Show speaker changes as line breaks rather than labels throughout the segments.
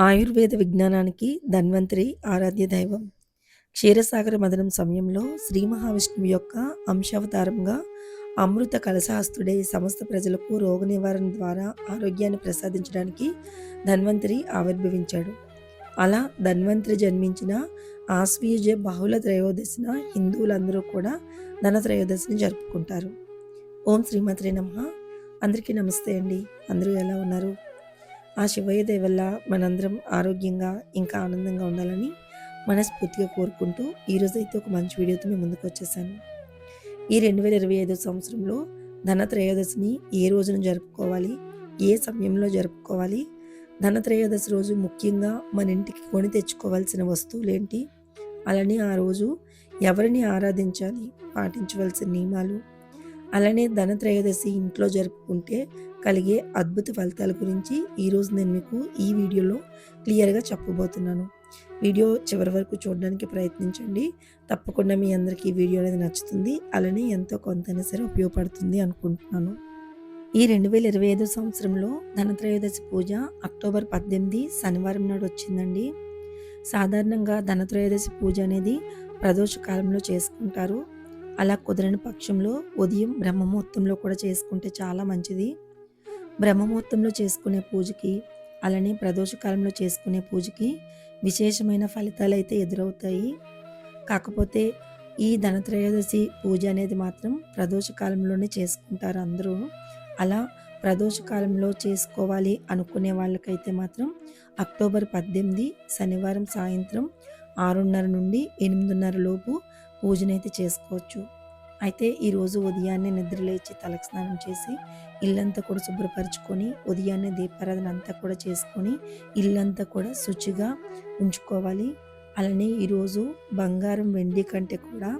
ఆయుర్వేద విజ్ఞానానికి ధన్వంతరి ఆరాధ్య దైవం. క్షీరసాగర మదనం సమయంలో శ్రీ మహావిష్ణువు యొక్క అంశావతారంగా అమృత కలశాస్తుడై సమస్త ప్రజలకు రోగ నివారణ ద్వారా ఆరోగ్యాన్ని ప్రసాదించడానికి ధన్వంతరి ఆవిర్భవించాడు. అలా ధన్వంతరి జన్మించిన ఆశ్వీజ బహుళ త్రయోదశిన హిందువులందరూ కూడా ధన త్రయోదశిని జరుపుకుంటారు. ఓం శ్రీమతి నమ. అందరికీ నమస్తే అండి. అందరూ ఎలా ఉన్నారు? ఆ శివయ్య దయ వల్ల మనందరం ఆరోగ్యంగా ఇంకా ఆనందంగా ఉండాలని మనస్ఫూర్తిగా కోరుకుంటూ ఈరోజు అయితే ఒక మంచి వీడియోతో మేము ముందుకు వచ్చేసాను. ఈ రెండు వేల ఇరవై ఐదో సంవత్సరంలో ధనత్రయోదశిని ఏ రోజున జరుపుకోవాలి? ఏ సమయంలో జరుపుకోవాలి? ధనత్రయోదశి రోజు ముఖ్యంగా మన ఇంటికి కొని తెచ్చుకోవాల్సిన వస్తువులు ఏంటి అలానే ఆ రోజు ఎవరిని ఆరాధించాలి? పాటించవలసిన నియమాలు? అలానే ధనత్రయోదశి ఇంట్లో జరుపుకుంటే కలిగే అద్భుత ఫలితాల గురించి ఈరోజు నేను మీకు ఈ వీడియోలో క్లియర్గా చెప్పబోతున్నాను. వీడియో చివరి వరకు చూడడానికి ప్రయత్నించండి. తప్పకుండా మీ అందరికీ ఈ వీడియో అనేది నచ్చుతుంది. అలానే ఎంతో కొంతైనా సరే ఉపయోగపడుతుంది అనుకుంటున్నాను. ఈ రెండు వేల ఇరవై ఐదో సంవత్సరంలో ధనత్రయోదశి పూజ అక్టోబర్ పద్దెనిమిది శనివారం నాడు వచ్చిందండి. సాధారణంగా ధనత్రయోదశి పూజ అనేది ప్రదోష కాలంలో చేసుకుంటారు. అలా కుదరని పక్షంలో ఉదయం బ్రహ్మముహూర్తంలో కూడా చేసుకుంటే చాలా మంచిది. బ్రహ్మముహూర్తంలో చేసుకునే పూజకి అలానే ప్రదోషకాలంలో చేసుకునే పూజకి విశేషమైన ఫలితాలు అయితే ఎదురవుతాయి. కాకపోతే ఈ ధనత్రయోదశి పూజ అనేది మాత్రం ప్రదోషకాలంలోనే చేసుకుంటారు అందరూ. అలా ప్రదోషకాలంలో చేసుకోవాలి అనుకునే వాళ్ళకైతే మాత్రం అక్టోబర్ పద్దెనిమిది శనివారం సాయంత్రం ఆరున్నర నుండి ఎనిమిదిన్నర లోపు పూజనైతే చేసుకోవచ్చు. అయితే ఈరోజు ఉదయాన్నే నిద్రలేచి తలకు స్నానం చేసి ఇల్లంతా కూడా శుభ్రపరచుకొని ఉదయాన్నే దీపారాధన అంతా కూడా చేసుకొని ఇల్లంతా కూడా శుచిగా ఉంచుకోవాలి. అలానే ఈరోజు బంగారం వెండి కంటే కూడా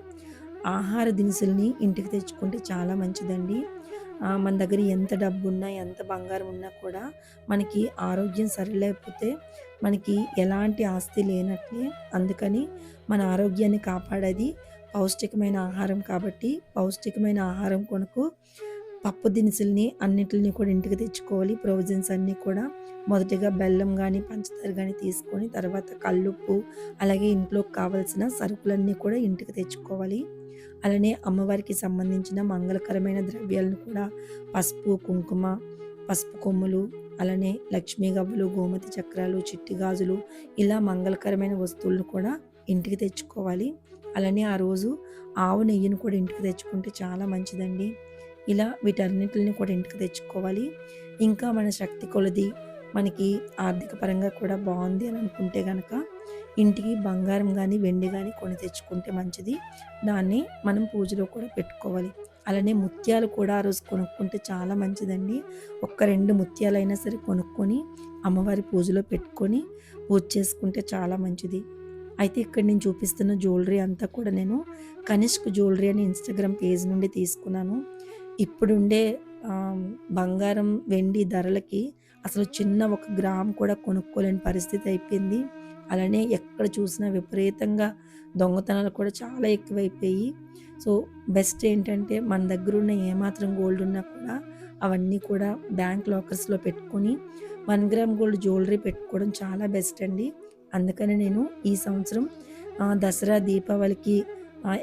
ఆహార దినుసుల్ని ఇంటికి తెచ్చుకుంటే చాలా మంచిదండి. మన దగ్గర ఎంత డబ్బు ఉన్నా ఎంత బంగారం ఉన్నా కూడా మనకి ఆరోగ్యం సరిలేకపోతే మనకి ఎలాంటి ఆస్తి లేనట్లే. అందుకని మన ఆరోగ్యాన్ని కాపాడేది పౌష్టికమైన ఆహారం కాబట్టి పౌష్టికమైన ఆహారం కొనుక్కు పప్పు దినుసుల్ని అన్నిటిని కూడా ఇంటికి తెచ్చుకోవాలి. ప్రొవిజన్స్ అన్నీ కూడా మొదటిగా బెల్లం కానీ పంచదార కానీ తీసుకొని తర్వాత కల్లుప్పు అలాగే ఇంట్లోకి కావలసిన సరుకులన్నీ కూడా ఇంటికి తెచ్చుకోవాలి. అలానే అమ్మవారికి సంబంధించిన మంగళకరమైన ద్రవ్యాలను కూడా పసుపు కుంకుమ పసుపు కొమ్ములు అలానే లక్ష్మీ గవ్వలు గోమతి చక్రాలు చిట్టి గాజులు ఇలా మంగళకరమైన వస్తువులను కూడా ఇంటికి తెచ్చుకోవాలి. అలానే ఆ రోజు ఆవు నెయ్యిని కూడా ఇంటికి తెచ్చుకుంటే చాలా మంచిదండి. ఇలా వీటన్నిటిని కూడా ఇంటికి తెచ్చుకోవాలి. ఇంకా మన శక్తి కొలది మనకి ఆర్థిక పరంగా కూడా బాగుంది అని అనుకుంటే కనుక ఇంటికి బంగారం కానీ వెండి కానీ కొని తెచ్చుకుంటే మంచిది. దాన్ని మనం పూజలో కూడా పెట్టుకోవాలి. అలానే ముత్యాలు కూడా ఆ రోజు కొనుక్కుంటే చాలా మంచిదండి. ఒక్క రెండు ముత్యాలైనా సరే కొనుక్కొని అమ్మవారి పూజలో పెట్టుకొని పూజ చేసుకుంటే చాలా మంచిది. అయితే ఇక్కడ నేను చూపిస్తున్న జ్యువెలరీ అంతా కూడా నేను కనిష్క్ జ్యువెలరీ అని ఇన్స్టాగ్రామ్ పేజ్ నుండి తీసుకున్నాను. ఇప్పుడుండే బంగారం వెండి ధరలకి అసలు చిన్న ఒక గ్రామ్ కూడా కొనుక్కోలేని పరిస్థితి అయిపోయింది. అలానే ఎక్కడ చూసినా విపరీతంగా దొంగతనాలు కూడా చాలా ఎక్కువైపోయి సో బెస్ట్ ఏంటంటే మన దగ్గర ఉన్న ఏమాత్రం గోల్డ్ ఉన్నా కూడా అవన్నీ కూడా బ్యాంక్ లాకర్స్లో పెట్టుకొని వన్ గ్రామ్ గోల్డ్ జ్యువెలరీ పెట్టుకోవడం చాలా బెస్ట్ అండి. అందుకని నేను ఈ సంవత్సరం దసరా దీపావళికి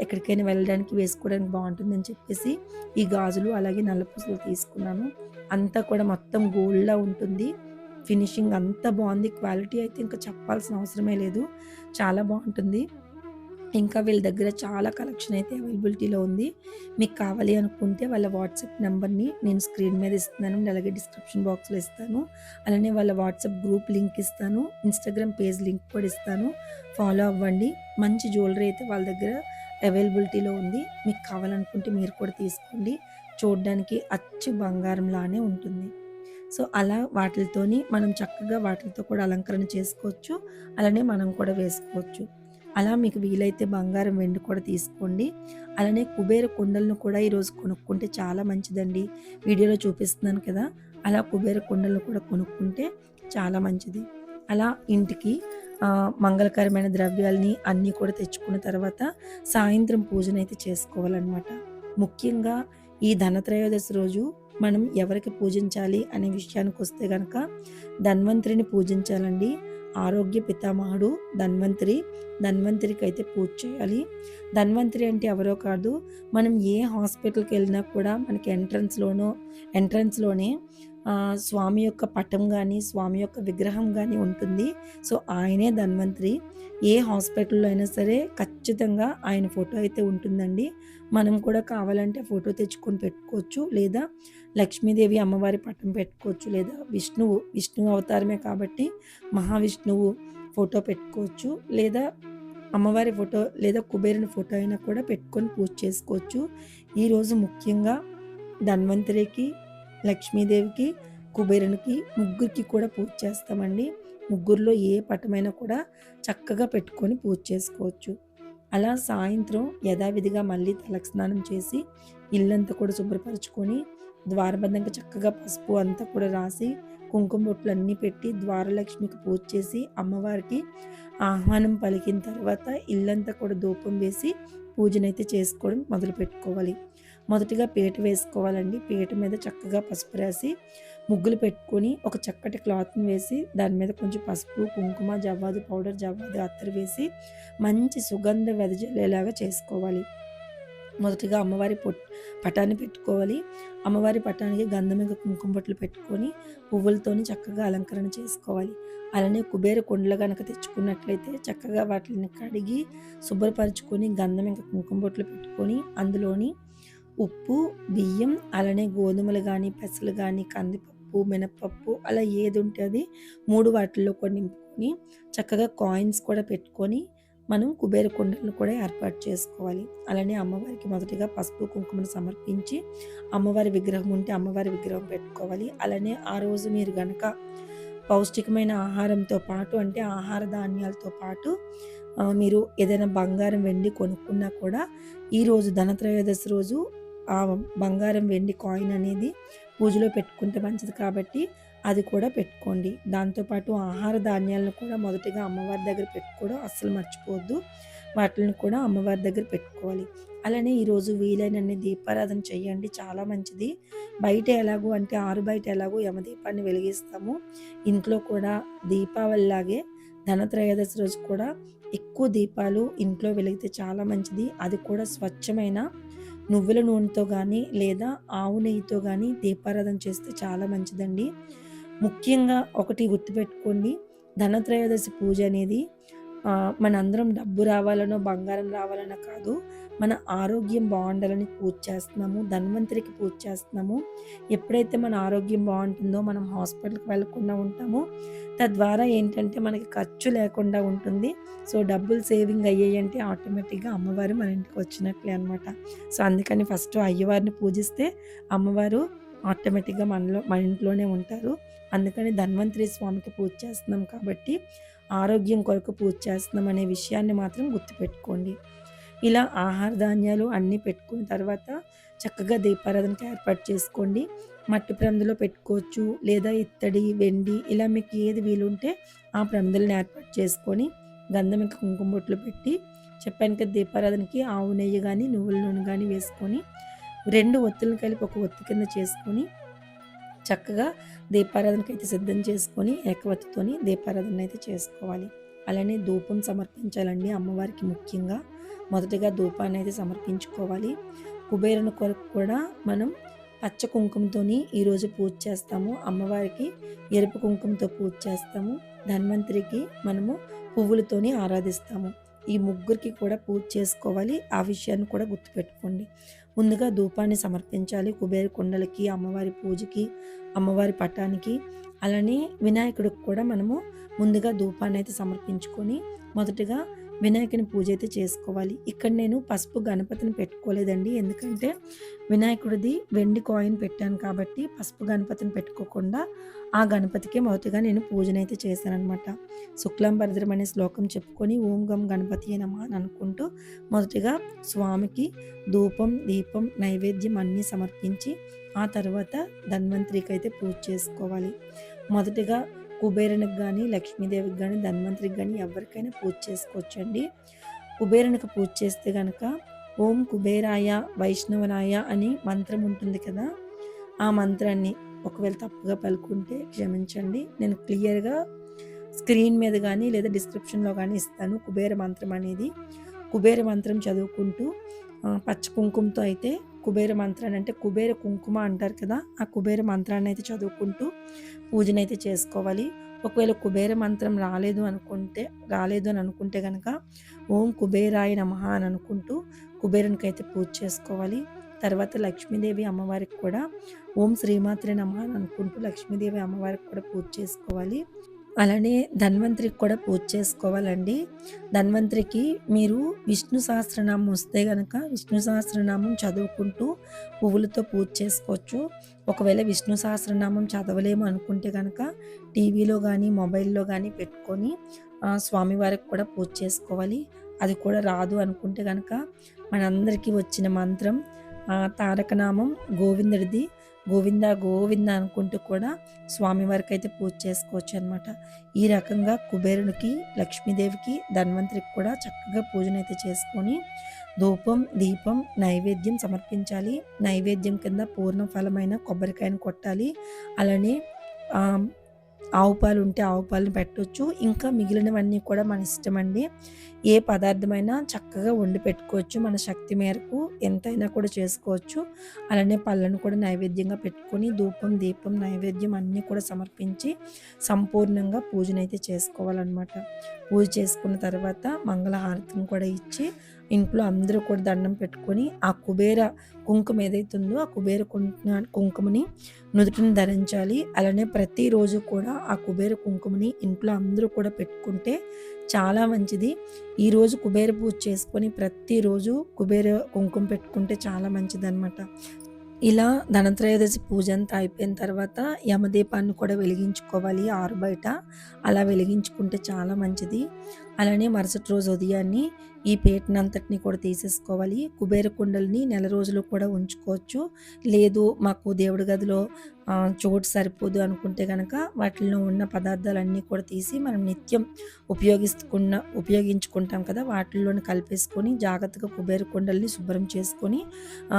ఎక్కడికైనా వెళ్ళడానికి వేసుకోవడానికి బాగుంటుందని చెప్పేసి ఈ గాజులు అలాగే నల్లపూసలు తీసుకున్నాను. అంతా కూడా మొత్తం గోల్డ్లా ఉంటుంది. ఫినిషింగ్ అంతా బాగుంది. క్వాలిటీ అయితే ఇంకా చెప్పాల్సిన అవసరమే లేదు. చాలా బాగుంటుంది. ఇంకా వీళ్ళ దగ్గర చాలా కలెక్షన్ అయితే అవైలబిలిటీలో ఉంది. మీకు కావాలి అనుకుంటే వాళ్ళ వాట్సాప్ నెంబర్ని నేను స్క్రీన్ మీద ఇస్తున్నాను. అలాగే డిస్క్రిప్షన్ బాక్స్లో ఇస్తాను. అలానే వాళ్ళ వాట్సాప్ గ్రూప్ లింక్ ఇస్తాను. ఇన్స్టాగ్రామ్ పేజ్ లింక్ కూడా ఇస్తాను. ఫాలో అవ్వండి. మంచి జ్యువెలరీ అయితే వాళ్ళ దగ్గర అవైలబిలిటీలో ఉంది. మీకు కావాలనుకుంటే మీరు కూడా తీసుకోండి. చూడడానికి అచ్చు బంగారంలానే ఉంటుంది. సో అలా వాటితోని మనం చక్కగా వాటితో కూడా అలంకరణ చేసుకోవచ్చు. అలానే మనం కూడా వేసుకోవచ్చు. అలా మీకు వీలైతే బంగారం వెండి కూడా తీసుకోండి. అలానే కుబేర కుండలను కూడా ఈరోజు కొనుక్కుంటే చాలా మంచిదండి. వీడియోలో చూపిస్తున్నాను కదా అలా కుబేర కుండలను కూడా కొనుక్కుంటే చాలా మంచిది. అలా ఇంటికి మంగళకరమైన ద్రవ్యాలని అన్నీ కూడా తెచ్చుకున్న తర్వాత సాయంత్రం పూజనైతే చేసుకోవాలన్నమాట. ముఖ్యంగా ఈ ధనత్రయోదశి రోజు మనం ఎవరికి పూజించాలి అనే విషయానికి వస్తే కనుక ధన్వంతరిని పూజించాలండి. ఆరోగ్య పితామహుడు ధన్వంతరి. ధన్వంతరికి అయితే పూజ చేయాలి. ధన్వంతరి అంటే ఎవరో కాదు మనం ఏ హాస్పిటల్కి వెళ్ళినా కూడా మనకి ఎంట్రన్స్లోనో ఎంట్రన్స్లోనే స్వామి యొక్క పటం కానీ స్వామి యొక్క విగ్రహం కానీ ఉంటుంది. సో ఆయనే ధన్వంతరి. ఏ హాస్పిటల్లో అయినా సరే ఖచ్చితంగా ఆయన ఫోటో అయితే ఉంటుందండి. మనం కూడా కావాలంటే ఫోటో తెచ్చుకొని పెట్టుకోవచ్చు. లేదా లక్ష్మీదేవి అమ్మవారి పటం పెట్టుకోవచ్చు. లేదా విష్ణువు విష్ణువు అవతారమే కాబట్టి మహావిష్ణువు ఫోటో పెట్టుకోవచ్చు. లేదా అమ్మవారి ఫోటో లేదా కుబేరుని ఫోటో అయినా కూడా పెట్టుకొని పూజ చేసుకోవచ్చు. ఈరోజు ముఖ్యంగా ధన్వంతరికి లక్ష్మీదేవికి కుబేరునికి ముగ్గురికి కూడా పూజ చేస్తామండి. ముగ్గురులో ఏ పటమైనా కూడా చక్కగా పెట్టుకొని పూజ చేసుకోవచ్చు. అలా సాయంత్రం యథావిధిగా మళ్ళీ తలస్నానం చేసి ఇల్లంతా కూడా శుభ్రపరచుకొని ద్వారబంధంగా చక్కగా పసుపు అంతా కూడా రాసి కుంకుమ బొట్లు అన్నీ పెట్టి ద్వారలక్ష్మికి పూజ చేసి అమ్మవారికి ఆహ్వానం పలికిన తర్వాత ఇల్లంతా కూడా ధూపం వేసి పూజనైతే చేసుకోవడం మొదలు పెట్టుకోవాలి మొదటిగా పీట వేసుకోవాలండి. పీట మీద చక్కగా పసుపు రాసి ముగ్గులు పెట్టుకొని ఒక చక్కటి క్లాత్ని వేసి దాని మీద కొంచెం పసుపు కుంకుమ జవ్వాదు పౌడర్ జవ్వాదు అత్తరు వేసి మంచి సుగంధ వెదజల్లేలాగా చేసుకోవాలి. మొదటిగా అమ్మవారి పొట్ పటాన్ని పెట్టుకోవాలి. అమ్మవారి పటానికి గంధమిగ కుంకుమ బొట్లు పెట్టుకొని పువ్వులతోని చక్కగా అలంకరణ చేసుకోవాలి. అలానే కుబేర కొండలు కనుక తెచ్చుకున్నట్లయితే చక్కగా వాటిని కడిగి శుభ్రపరచుకొని గంధం ఇంకా కుంకుమ బొట్లు పెట్టుకొని అందులోని ఉప్పు బియ్యం అలానే గోధుమలు కానీ పెసలు కానీ కందిపప్పు మినపప్పు అలా ఏది ఉంటే అది మూడు వాటిల్లో కూడా నింపుకొని చక్కగా కాయిన్స్ కూడా పెట్టుకొని మనం కుబేర కుండలను కూడా ఏర్పాటు చేసుకోవాలి. అలానే అమ్మవారికి మొదటిగా పసుపు కుంకుమను సమర్పించి అమ్మవారి విగ్రహం ఉంటే అమ్మవారి విగ్రహం పెట్టుకోవాలి. అలానే ఆ రోజు మీరు గనక పౌష్టికమైన ఆహారంతో పాటు అంటే ఆహార ధాన్యాలతో పాటు మీరు ఏదైనా బంగారం వెండి కొనుక్కున్నా కూడా ఈరోజు ధనత్రయోదశి రోజు ఆ బంగారం వెండి కాయిన్ అనేది పూజలో పెట్టుకుంటే మంచిది కాబట్టి అది కూడా పెట్టుకోండి. దాంతోపాటు ఆహార ధాన్యాలను కూడా మొదటిగా అమ్మవారి దగ్గర పెట్టుకోవడం అస్సలు మర్చిపోవద్దు. వాటిని కూడా అమ్మవారి దగ్గర పెట్టుకోవాలి. అలానే ఈరోజు వీలైనన్ని దీపారాధన చేయండి. చాలా మంచిది. బయట ఎలాగో అంటే ఆరు బయట ఎలాగో యమదీపాన్ని వెలిగిస్తాము. ఇంట్లో కూడా దీపావళిలాగే ధనత్రయోదశి రోజు కూడా ఎక్కువ దీపాలు ఇంట్లో వెలిగితే చాలా మంచిది. అది కూడా స్వచ్ఛమైన నువ్వుల నూనెతో కానీ లేదా ఆవు నెయ్యితో కానీ దీపారాధన చేస్తే చాలా మంచిదండి. ముఖ్యంగా ఒకటి గుర్తుపెట్టుకోండి. ధనత్రయోదశి పూజ అనేది మనందరం డబ్బు రావాలనో బంగారం రావాలనో కాదు. మన ఆరోగ్యం బాగుండాలని పూజ చేస్తున్నాము ధన్వంతరికి పూజ చేస్తున్నాము. ఎప్పుడైతే మన ఆరోగ్యం బాగుంటుందో మనం హాస్పిటల్కి వెళ్ళకుండా ఉంటామో తద్వారా ఏంటంటే మనకి ఖర్చు లేకుండా ఉంటుంది. సో డబ్బులు సేవింగ్ అయ్యాయి అంటే ఆటోమేటిక్గా అమ్మవారు మన ఇంటికి వచ్చినట్లే అనమాట సో అందుకని ఫస్ట్ అయ్యవారిని పూజిస్తే అమ్మవారు ఆటోమేటిక్గా మనలో మన ఇంట్లోనే ఉంటారు. అందుకని ధన్వంతరి స్వామికి పూజ చేస్తున్నాం కాబట్టి ఆరోగ్యం కొరకు పూజ చేస్తున్నాం అనే విషయాన్ని మాత్రం గుర్తుపెట్టుకోండి. ఇలా ఆహార ధాన్యాలు అన్నీ పెట్టుకున్న తర్వాత చక్కగా దీపారాధనకి ఏర్పాటు చేసుకోండి. మట్టి ప్రమిదలో పెట్టుకోవచ్చు లేదా ఇత్తడి వెండి ఇలా మీకు ఏది వీలుంటే ఆ ప్రమిదలను ఏర్పాటు చేసుకొని గంధం ఇంకా కుంకుమ బొట్లు పెట్టి చెప్పాను కదా దీపారాధనకి ఆవు నెయ్యి కానీ నువ్వుల నూనె కానీ వేసుకొని రెండు ఒత్తులను కలిపి ఒక ఒత్తి కింద చేసుకొని చక్కగా దీపారాధనకి అయితే సిద్ధం చేసుకొని ఏకవత్తుతోని దీపారాధన అయితే చేసుకోవాలి. అలానే ధూపం సమర్పించాలండి అమ్మవారికి ముఖ్యంగా. మొదటగా ధూపాన్ని అయితే సమర్పించుకోవాలి. కుబేరుని కొరకు కూడా మనం పచ్చ కుంకుమతోని ఈరోజు పూజ చేస్తాము. అమ్మవారికి ఎరుపు కుంకుమతో పూజ చేస్తాము. ధన్వంతరికి మనము పువ్వులతోని ఆరాధిస్తాము. ఈ ముగ్గురికి కూడా పూజ చేసుకోవాలి. ఆ విషయాన్ని కూడా గుర్తుపెట్టుకోండి. ముందుగా ధూపాన్ని సమర్పించాలి. కుబేర కుండలకి అమ్మవారి పూజకి అమ్మవారి పటానికి అలానే వినాయకుడికి కూడా మనము ముందుగా ధూపాన్ని అయితే సమర్పించుకొని మొదటగా వినాయకుని పూజ అయితే చేసుకోవాలి. ఇక్కడ నేను పసుపు గణపతిని పెట్టుకోలేదండి. ఎందుకంటే వినాయకుడిది వెండి కాయిన్ పెట్టాను కాబట్టి పసుపు గణపతిని పెట్టుకోకుండా ఆ గణపతికే మొదటిగా నేను పూజనైతే చేశానమాట శుక్లాంబరద్రం అనే శ్లోకం చెప్పుకొని ఓం గం గణపతి అయినమా అని అనుకుంటూ మొదటిగా స్వామికి ధూపం దీపం నైవేద్యం అన్నీ సమర్పించి ఆ తర్వాత ధన్వంతరికి అయితే పూజ చేసుకోవాలి. మొదటిగా కుబేరునికి కానీ లక్ష్మీదేవికి కానీ ధన్వంతరికి కానీ ఎవరికైనా పూజ చేసుకోవచ్చండి. కుబేరునికి పూజ చేస్తే కనుక ఓం కుబేరాయ వైష్ణవనాయ అని మంత్రం ఉంటుంది కదా ఆ మంత్రాన్ని ఒకవేళ తప్పుగా పలుకుంటే క్షమించండి. నేను క్లియర్గా స్క్రీన్ మీద కానీ లేదా డిస్క్రిప్షన్లో కానీ ఇస్తాను కుబేర మంత్రం అనేది. కుబేర మంత్రం చదువుకుంటూ పచ్చ కుంకుమతో అయితే కుబేర మంత్రాన్ని అంటే కుబేర కుంకుమ అంటారు కదా ఆ కుబేర మంత్రాన్ని అయితే చదువుకుంటూ పూజనైతే చేసుకోవాలి. ఒకవేళ కుబేర మంత్రం రాలేదు అనుకుంటే రాలేదు అని అనుకుంటే కనుక ఓం కుబేరాయ నమః అని అనుకుంటూ కుబేరునికి అయితే పూజ చేసుకోవాలి. తర్వాత లక్ష్మీదేవి అమ్మవారికి కూడా ఓం శ్రీమాత్రి నమ అని అనుకుంటూ లక్ష్మీదేవి అమ్మవారికి కూడా పూజ చేసుకోవాలి. అలానే ధన్వంతరికి కూడా పూజ చేసుకోవాలండి. ధన్వంతరికి మీరు విష్ణు సహస్రనామం వస్తే గనక విష్ణు సహస్రనామం చదువుకుంటూ పువ్వులతో పూజ చేసుకోవచ్చు. ఒకవేళ విష్ణు సహస్రనామం చదవలేము అనుకుంటే కనుక టీవీలో కానీ మొబైల్లో కానీ పెట్టుకొని స్వామివారికి కూడా పూజ చేసుకోవాలి. అది కూడా రాదు అనుకుంటే కనుక మనందరికీ వచ్చిన మంత్రం తారకనామం గోవిందుడిది. గోవింద గోవింద అనుకుంటూ కూడా స్వామివారికి అయితే పూజ చేసుకోవచ్చు అనమాట ఈ రకంగా కుబేరునికి లక్ష్మీదేవికి ధన్వంతరికి కూడా చక్కగా పూజనైతే చేసుకొని ధూపం దీపం నైవేద్యం సమర్పించాలి. నైవేద్యం కింద పూర్ణ ఫలమైన కొబ్బరికాయను కొట్టాలి. అలానే ఆవు పాలు ఉంటే ఆవు పాలను పెట్టవచ్చు ఇంకా మిగిలినవన్నీ కూడా మన ఇష్టం అండి ఏ పదార్థమైనా చక్కగా వండి పెట్టుకోవచ్చు. మన శక్తి మేరకు ఎంతైనా కూడా చేసుకోవచ్చు. అలానే పళ్ళను కూడా నైవేద్యంగా పెట్టుకొని ధూపం దీపం నైవేద్యం అన్నీ కూడా సమర్పించి సంపూర్ణంగా పూజనైతే చేసుకోవాలన్నమాట. పూజ చేసుకున్న తర్వాత మంగళహారతిని కూడా ఇచ్చి ఇంట్లో అందరూ కూడా దండం పెట్టుకొని ఆ కుబేర కుంకుమ ఏదైతే ఉందో ఆ కుబేర కుంకుమ కుంకుమని నుదుటిని ధరించాలి. అలానే ప్రతిరోజు కూడా ఆ కుబేర కుంకుమని ఇంట్లో అందరూ కూడా పెట్టుకుంటే చాలా మంచిది. ఈరోజు కుబేర పూజ చేసుకొని ప్రతిరోజు కుబేర కుంకుమ పెట్టుకుంటే చాలా మంచిది ఇలా ధనత్రయోదశి పూజ అంతా అయిపోయిన తర్వాత యమదీపాన్ని కూడా వెలిగించుకోవాలి ఆరు బయట. అలా వెలిగించుకుంటే చాలా మంచిది. అలానే మరుసటి రోజు ఉదయాన్ని ఈ పేటనంతటిని కూడా తీసేసుకోవాలి. కుబేర కుండల్ని నెల రోజులు కూడా ఉంచుకోవచ్చు. లేదు మాకు దేవుడి గదిలో చోటు సరిపోదు అనుకుంటే కనుక వాటిలో ఉన్న పదార్థాలన్నీ కూడా తీసి మనం నిత్యం ఉపయోగిస్తుకున్న ఉపయోగించుకుంటాం కదా వాటిల్లోని కలిపేసుకొని జాగ్రత్తగా కుబేర కుండల్ని శుభ్రం చేసుకొని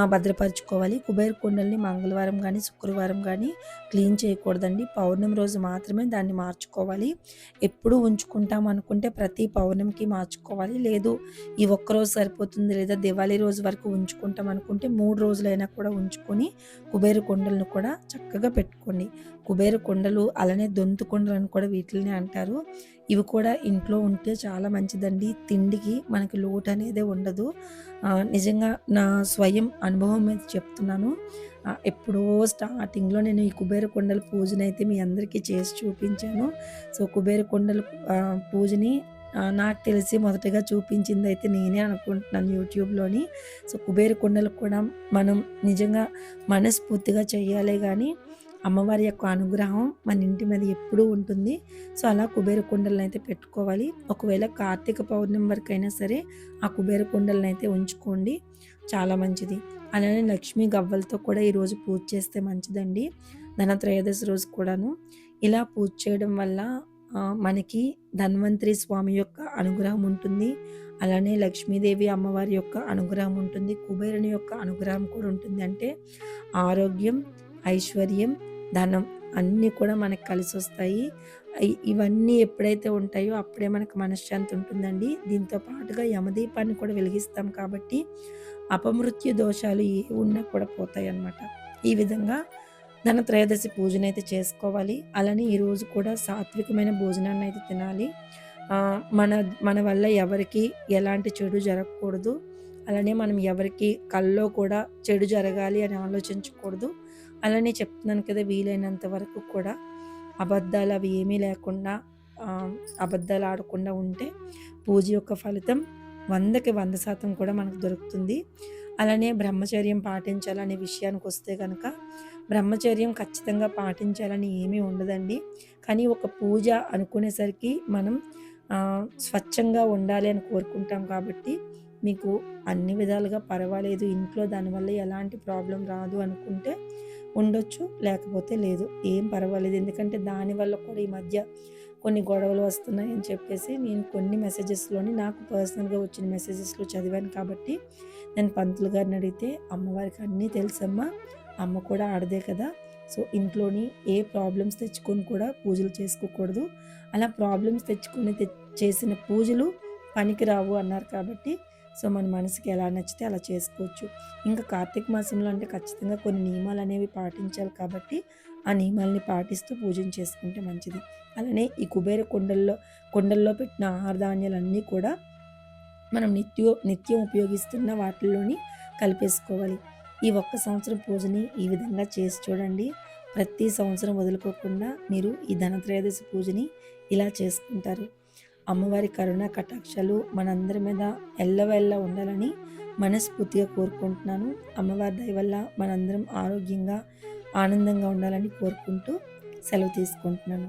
భద్రపరచుకోవాలి. కుబేర కుండల్ని మంగళవారం కానీ శుక్రవారం కానీ క్లీన్ చేయకూడదండి. పౌర్ణమి రోజు మాత్రమే దాన్ని మార్చుకోవాలి. ఎప్పుడు ఉంచుకుంటాం అనుకుంటే ప్రతి పౌర్ణమికి మార్చుకోవాలి. లేదు ఈ ఒక్క రోజు సరిపోతుంది లేదా దివాళీ రోజు వరకు ఉంచుకుంటాం అనుకుంటే మూడు రోజులైనా కూడా ఉంచుకొని కుబేరు కొండలను కూడా చక్కగా పెట్టుకోండి. కుబేరు కొండలు అలానే దొంతు కొండలు అని కూడా వీటిని అంటారు. ఇవి కూడా ఇంట్లో ఉంటే చాలా మంచిదండి. తిండికి మనకి లోటు అనేది ఉండదు. నిజంగా నా స్వయం అనుభవం మీద చెప్తున్నాను. ఎప్పుడో స్టార్టింగ్లో నేను ఈ కుబేర కొండల పూజనైతే మీ అందరికీ చేసి చూపించాను. సో కుబేర కొండల పూజని నాకు తెలిసి మొదటగా చూపించింది అయితే నేనే అనుకుంటున్నాను యూట్యూబ్లోని. సో కుబేర కొండలు కూడా మనం నిజంగా మనస్ఫూర్తిగా చేయాలి కానీ అమ్మవారి యొక్క అనుగ్రహం మన ఇంటి మీద ఎప్పుడూ ఉంటుంది. సో అలా కుబేర కుండలను అయితే పెట్టుకోవాలి. ఒకవేళ కార్తీక పౌర్ణమి వరకు అయినా సరే ఆ కుబేర కుండలను అయితే ఉంచుకోండి. చాలా మంచిది. అలానే లక్ష్మీ గవ్వలతో కూడా ఈరోజు పూజ చేస్తే మంచిదండి. ధన త్రయోదశి రోజు కూడాను. ఇలా పూజ చేయడం వల్ల మనకి ధన్వంతరి స్వామి యొక్క అనుగ్రహం ఉంటుంది. అలానే లక్ష్మీదేవి అమ్మవారి యొక్క అనుగ్రహం ఉంటుంది. కుబేరుని యొక్క అనుగ్రహం కూడా ఉంటుంది. అంటే ఆరోగ్యం ఐశ్వర్యం ధనం అన్నీ కూడా మనకు కలిసి వస్తాయి. ఇవన్నీ ఎప్పుడైతే ఉంటాయో అప్పుడే మనకు మనశ్శాంతి ఉంటుందండి. దీంతో పాటుగా యమదీపాన్ని కూడా వెలిగిస్తాం కాబట్టి అపమృత్యు దోషాలు ఏ ఉన్నా కూడా పోతాయి అన్నమాట ఈ విధంగా ధన త్రయోదశి పూజను అయితే చేసుకోవాలి. అలానే ఈరోజు కూడా సాత్వికమైన భోజనాన్ని అయితే తినాలి. మన మన వల్ల ఎవరికి ఎలాంటి చెడు జరగకూడదు. అలానే మనం ఎవరికి కల్లో కూడా చెడు జరగాలి అని ఆలోచించకూడదు. అలానే చెప్తున్నాను కదా వీలైనంత వరకు కూడా అబద్ధాలు అవి ఏమీ లేకుండా అబద్ధాలు ఆడకుండా ఉంటే పూజ యొక్క ఫలితం వందకి వంద శాతం కూడా మనకు దొరుకుతుంది. అలానే బ్రహ్మచర్యం పాటించాలనే విషయానికి వస్తే కనుక బ్రహ్మచర్యం ఖచ్చితంగా పాటించాలని ఏమీ ఉండదండి. కానీ ఒక పూజ అనుకునేసరికి మనం స్వచ్ఛంగా ఉండాలి అని కోరుకుంటాం కాబట్టి మీకు అన్ని విధాలుగా పర్వాలేదు. ఇంట్లో దానివల్ల ఎలాంటి ప్రాబ్లం రాదు అనుకుంటే ఉండొచ్చు లేకపోతే లేదు. ఏం పర్వాలేదు. ఎందుకంటే దానివల్ల కూడా ఈ మధ్య కొన్ని గొడవలు వస్తున్నాయి అని చెప్పేసి నేను కొన్ని మెసేజెస్లోని నాకు పర్సనల్గా వచ్చిన మెసేజెస్లో చదివాను కాబట్టి నేను పంతులు గారిని అడిగితే అమ్మవారికి అన్నీ తెలుసమ్మా అమ్మ కూడా ఆడదే కదా సో ఇంట్లోని ఏ ప్రాబ్లమ్స్ తెచ్చుకొని కూడా పూజలు చేసుకోకూడదు. అలా ప్రాబ్లమ్స్ తెచ్చుకొని తె చేసిన పూజలు పనికిరావు అన్నారు కాబట్టి సో మన మనసుకి ఎలా నచ్చితే అలా చేసుకోవచ్చు. ఇంకా కార్తీక మాసంలో అంటే ఖచ్చితంగా కొన్ని నియమాలు అనేవి పాటించాలి కాబట్టి ఆ నియమాల్ని పాటిస్తూ పూజను చేసుకుంటే మంచిది. అలానే ఈ కుబేర కుండల్లో కుండల్లో పెట్టిన ఆహార ధాన్యాలన్నీ కూడా మనం నిత్యం నిత్యం ఉపయోగిస్తున్న వాటిల్లోని కలిపేసుకోవాలి. ఈ ఒక్క సంవత్సరం పూజని ఈ విధంగా చేసి చూడండి. ప్రతి సంవత్సరం వదులుకోకుండా మీరు ఈ ధనత్రయోదశి పూజని ఇలా చేసుకుంటారు. అమ్మవారి కరుణ కటాక్షాలు మనందరి మీద ఎల్లవెల్ల ఉండాలని మనస్ఫూర్తిగా కోరుకుంటున్నాను. అమ్మవారి దయ వల్ల మనందరం ఆరోగ్యంగా ఆనందంగా ఉండాలని కోరుకుంటూ సెలవు తీసుకుంటున్నాను.